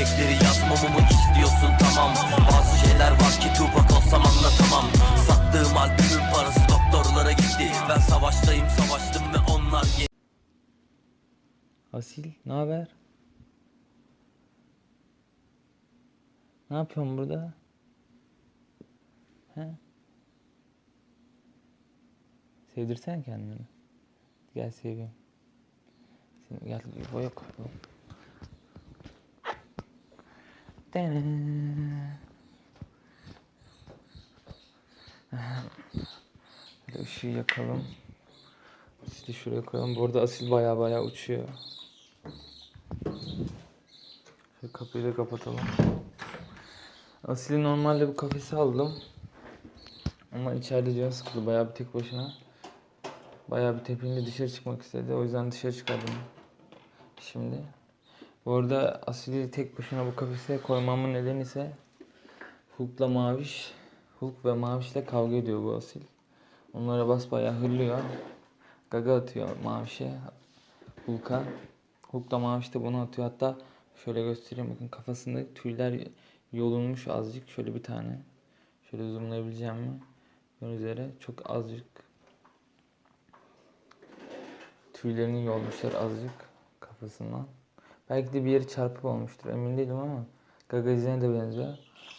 Gerçekleri yazmamı mı istiyorsun tamam Bazı şeyler var ki Tupac olsam anlatamam Sattığım albümün parası doktorlara gitti Ben savaştayım savaştım ve onlar ye- Asil, ne haber? Ne yapıyorsun burada? He? Sevdirsen kendini. Gel seveyim. Seni gel boya koyalım. Böyle ışığı yakalım. Asili şuraya koyalım. Bu arada Asil baya baya uçuyor. Şu kapıyı da kapatalım. Asil'i normalde bu kafesi aldım. Ama içeride canı sıkıldı bayağı bir tek başına. Bayağı bir tepince dışarı çıkmak istedi. O yüzden dışarı çıkardım. Şimdi. Bu arada Asil'i tek başına bu kafese koymamın nedeni ise Hulk'la Maviş. Hulk ve Maviş'le kavga ediyor bu Asil. Onlara basbayağı hırlıyor. Gaga atıyor Maviş'e. Hulk'a. Hulk da Maviş de bunu atıyor. Hatta şöyle göstereyim bakın kafasında tüyler yolunmuş azıcık. Şöyle bir tane. Şöyle zoomlayabileceğim mi? Gördüğünüz üzere çok azıcık tüylerini yolmuşlar azıcık kafasından. Belki de bir yeri çarpıp olmuştur emin değilim ama Gagazine de benziyor.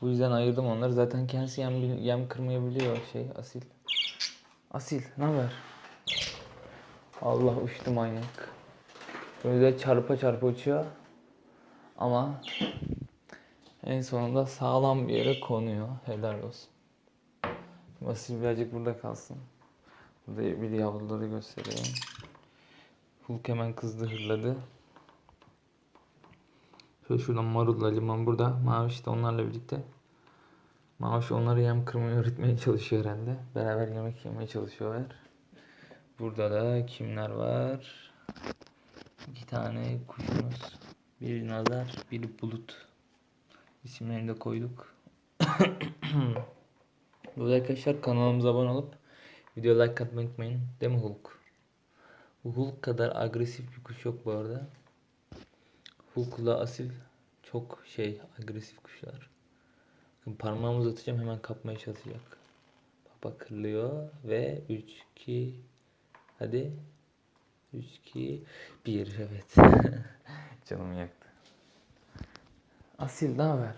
Bu yüzden ayırdım onları. Zaten kendisi yem, yem kırmayabiliyor şey Asil. Asil ne haber? Allah uçtu manyak. Böyle çarpa çarpa uçuyor. Ama en sonunda sağlam bir yere konuyor. Helal olsun. Asil birazcık burada kalsın. Burada bir yavruları göstereyim. Hulk hemen kızdı hırladı. Şöyle şuradan marulla liman burada. Maviş de onlarla birlikte. Maviş onları yem kırmayı öğretmeye çalışıyor herhalde. Beraber yemek yemeye çalışıyorlar. Burada da kimler var? İki tane kuşumuz. Bir nazar, bir bulut. İsimlerini de koyduk. Burada arkadaşlar kanalımıza abone olup video like atmayı unutmayın. Değil mi Hulk? Hulk kadar agresif bir kuş yok bu arada. Hulk'la Asil çok şey agresif kuşlar. Bakın parmağımı uzatacağım hemen kapmaya çalışacak. Baba kırılıyor ve 3 2 hadi 3 2 1 evet. Canımı yaktı. Asil ne haber?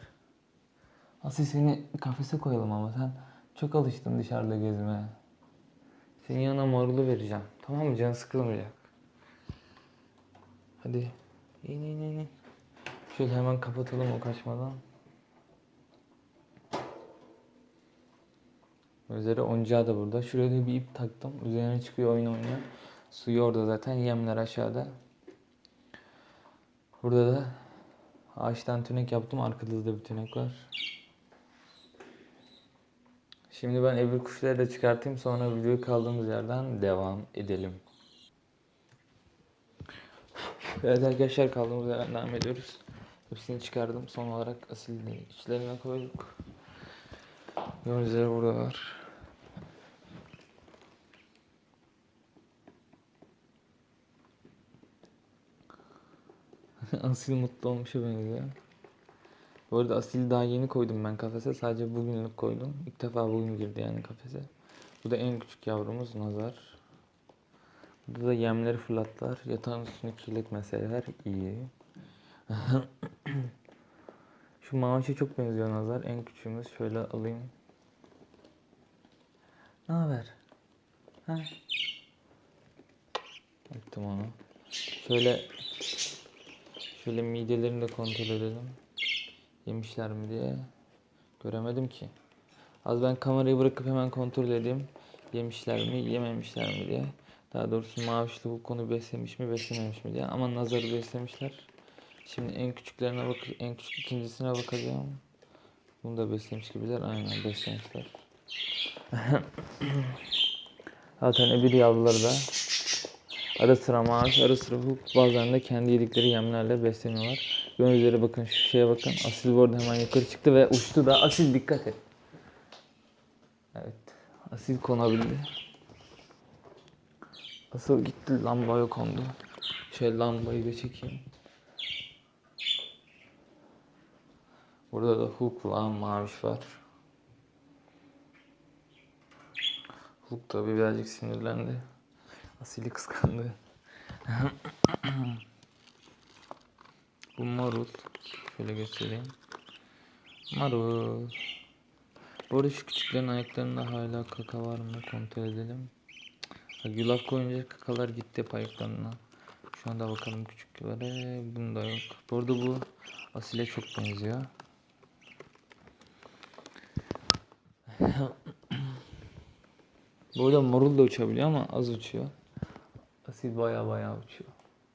Asil seni kafese koyalım ama sen çok alıştın dışarıda gezmeye. Senin yanına marulu vereceğim. Tamam mı? Canın sıkılmayacak. Hadi. İn in in. Şöyle hemen kapatalım o kaçmadan. Üzeri oyuncağı da burada. Şuraya bir ip taktım. Üzerine çıkıyor oyun oynuyor. Suyu orada zaten. Yemler aşağıda. Burada da ağaçtan tünek yaptım. Arkada da bir tünek var. Şimdi ben öbür kuşları da çıkartayım. Sonra videoyu kaldığımız yerden devam edelim. Evet arkadaşlar kaldığımız yerden devam ediyoruz. Hepsini çıkardım. Son olarak asilini içlerine koyduk. Gördüğünüz burada var. Asil mutlu olmuşa benziyor. Bu arada Asil'i daha yeni koydum ben kafese. Sadece bugünlük koydum. İlk defa bugün girdi yani kafese. Bu da en küçük yavrumuz Nazar. Burada da yemleri fırlattılar. Yatağın üstünü kirletmeseler iyi. Şu mavişe çok benziyor Nazar. En küçüğümüz. Şöyle alayım. Ne haber? Ha? Yaptım onu. Şöyle şöyle midelerini de kontrol edelim. Yemişler mi diye. Göremedim ki. Az ben kamerayı bırakıp hemen kontrol edeyim. Yemişler mi, yememişler mi diye. Daha doğrusu mavişli bu konu beslemiş mi, beslememiş mi diye. Ama nazarı beslemişler. Şimdi en küçüklerine bak, en küçük ikincisine bakacağım. Bunu da beslemiş gibiler. Aynen beslemişler. Zaten öbür yavruları da ara sıra maaş, ara sıra hulk, bazen de kendi yedikleri yemlerle besleniyorlar. Üzere bakın şu şeye bakın. Asil bu arada hemen yukarı çıktı ve uçtu da. Asil dikkat et. Evet. Asil konabildi. Asıl gitti lambaya kondu. Şöyle lambayı da çekeyim. Burada da Hulk var, Maviş var. Hulk tabi birazcık sinirlendi. Asil'i kıskandı. Bu marul. Şöyle göstereyim. Marul. Bu arada şu küçüklerin ayaklarında hala kaka var mı kontrol edelim. Yulaf koyunca kakalar gitti hep ayaklarına. Şu anda bakalım küçüklere. Bunda yok. Bu arada bu Asil'e çok benziyor. Bu arada marul da uçabiliyor ama az uçuyor. Asil baya baya uçuyor.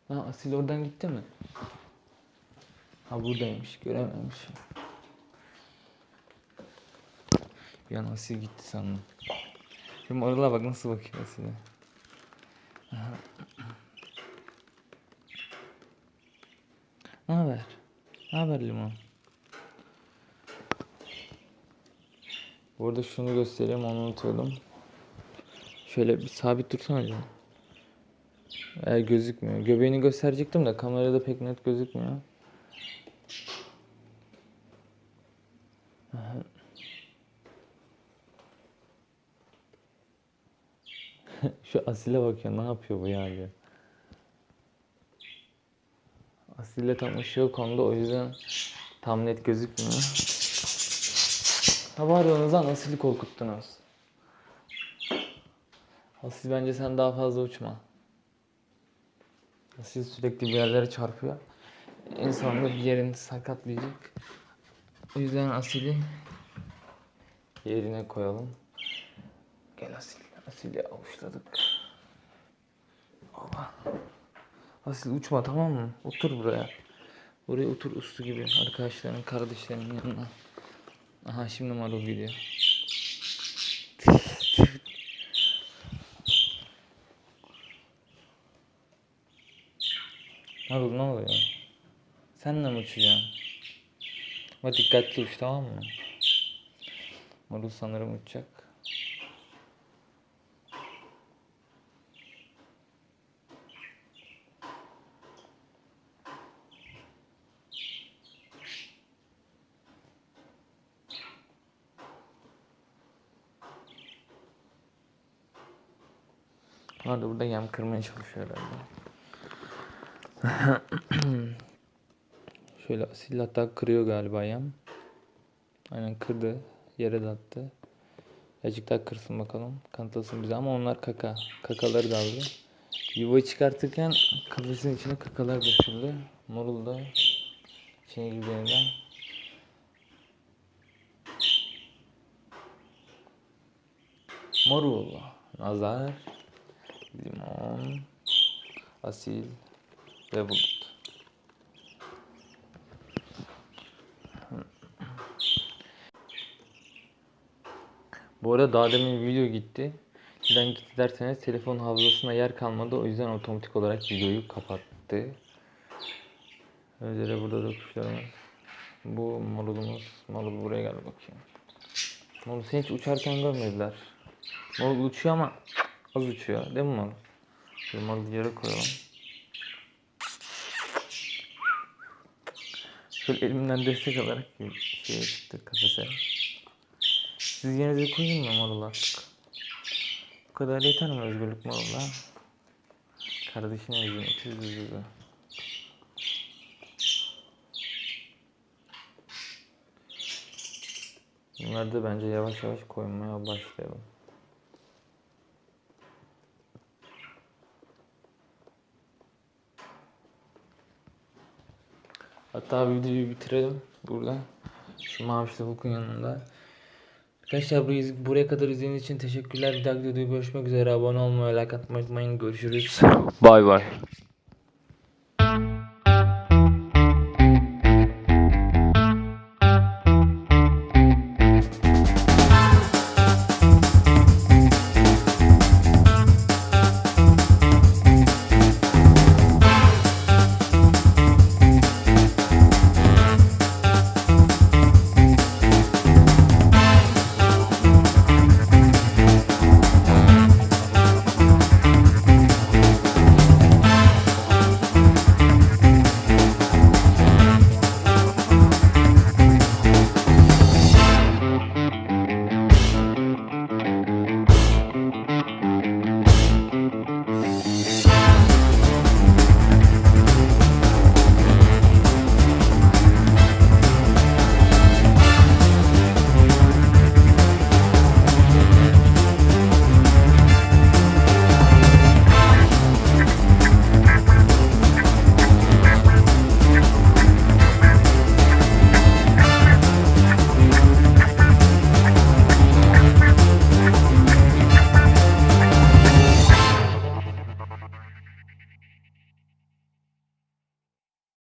Ha Asil oradan gitti mi? Ha buradaymış görememişim. Bir an Asil gitti sandım. Şimdi marula bak nasıl bakıyor Asil'e. Ne haber? Ne haber limon? Bu arada şunu göstereyim onu unutuyordum. Şöyle bir sabit dursana canım. Ee, gözükmüyor. Göbeğini gösterecektim de kamerada pek net gözükmüyor. Şu Asil'e bakıyor. Ne yapıyor bu ya diyor. Asil'e tam ışığı kondu o yüzden tam net gözükmüyor. Ha lan Asil'i korkuttunuz. Asil bence sen daha fazla uçma. Asil sürekli bir yerlere çarpıyor. En sonunda bir yerini sakatlayacak. O yüzden Asil'i yerine koyalım. Gel Asil. Asil'i avuçladık. Oba. Asil uçma tamam mı? Otur buraya. Buraya otur uslu gibi arkadaşların, kardeşlerinin yanına. Aha şimdi marul gidiyor. Marul ne oluyor? Sen de mi uçacaksın? Ama dikkatli uç tamam mı? Marul sanırım uçacak. Arada burada yem kırmaya çalışıyor herhalde. Şöyle asil hatta kırıyor galiba yem. Aynen kırdı. Yere de attı. Azıcık daha kırsın bakalım. Kanıtlasın bize ama onlar kaka. Kakaları da aldı. Yuvayı çıkartırken kafesin içine kakalar döküldü. Morul da girdi yeniden. Morul, nazar, limon, asil ve bulut. Bu arada daha demin video gitti. Neden gitti derseniz telefon hafızasında yer kalmadı. O yüzden otomatik olarak videoyu kapattı. Öyle burada da kuşlarımız. Bu marulumuz. Marul buraya gel bakayım. Marul seni hiç uçarken görmediler. Marul uçuyor ama az uçuyor. Değil mi? Şöyle Marul'u yere koyalım. Şöyle elimden destek alarak şeye çıktık kafese. Siz yerinize koyun mu Marul artık? Bu kadar yeter mi özgürlük Marul'a? Kardeşine üzgün, öküz üzüldü. Bunları da bence yavaş yavaş koymaya başlayalım. Hatta videoyu bitirelim burada. Şu mavi tavukun yanında. Arkadaşlar buraya kadar izlediğiniz için teşekkürler. Bir dahaki videoda görüşmek üzere. Abone olmayı, like atmayı unutmayın. Görüşürüz. Bay bay.